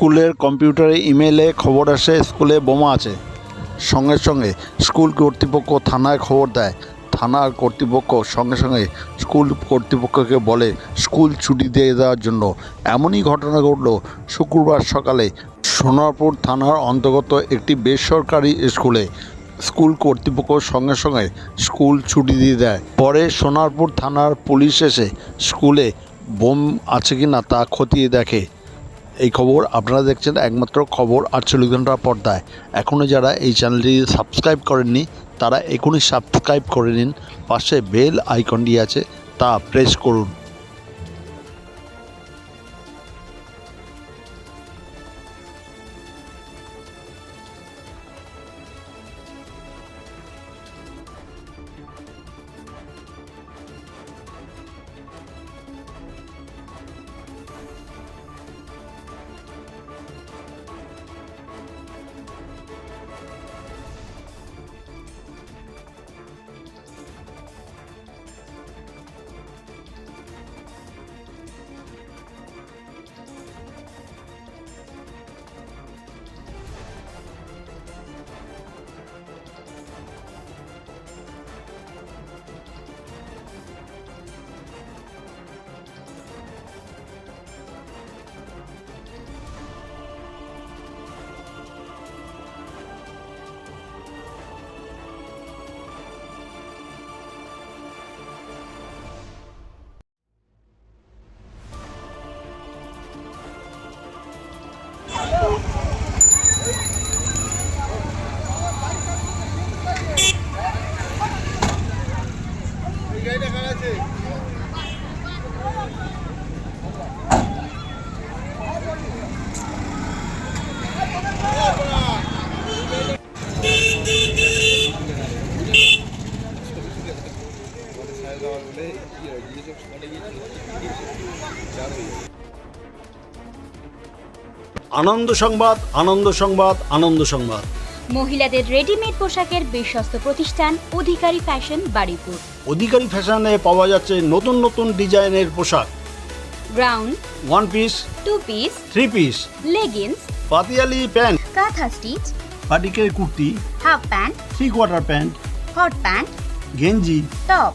স্কুলের কম্পিউটারে ইমেলে খবর আসে, স্কুলে বোমা আছে। সঙ্গে সঙ্গে স্কুল কর্তৃপক্ষ থানায় খবর দেয়। থানার কর্তৃপক্ষ সঙ্গে সঙ্গে স্কুল কর্তৃপক্ষকে বলে স্কুল ছুটি দিয়ে দেওয়ার জন্য। এমনই ঘটনা ঘটল শুক্রবার সকালে সোনারপুর থানার অন্তর্গত একটি বেসরকারি স্কুলে। স্কুল কর্তৃপক্ষ সঙ্গে সঙ্গে স্কুল ছুটি দিয়ে দেয়। পরে সোনারপুর থানার পুলিশ এসে স্কুলে বোম আছে কি না তা খতিয়ে দেখে। এই খবর আপনারা দেখছেন একমাত্র খবর আটচল্লিশ ঘণ্টা পর্দায়। এখনও যারা এই চ্যানেলটি সাবস্ক্রাইব করেননি, তারা এখনই সাবস্ক্রাইব করে নিন। পাশে বেল আইকনটি আছে, তা প্রেস করুন। আনন্দ সংবাদ আনন্দ সংবাদ আনন্দ সংবাদ। মহিলাদের রেডিমেড পোশাকের বিশ্বস্ত প্রতিষ্ঠান অধিকারী ফ্যাশন বাড়িপুর অধিকারী ফ্যাশনে পাওয়া যাচ্ছে নতুন নতুন ডিজাইনের পোশাক। Gown one piece two piece three piece leggings Patiala pant kantha stitch পাটিকের kurti half pant three quarter pant hot pant গেঞ্জি top.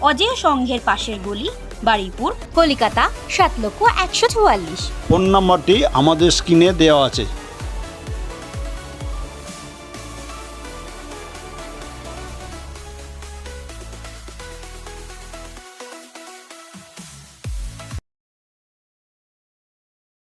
অজয় সংঘের পাশের গলি বাড়িপুর কলিকাতা, সাত লক্ষ একশো চুয়াল্লিশ। ফোন নম্বরটি আমাদের স্ক্রিনে দেওয়া আছে।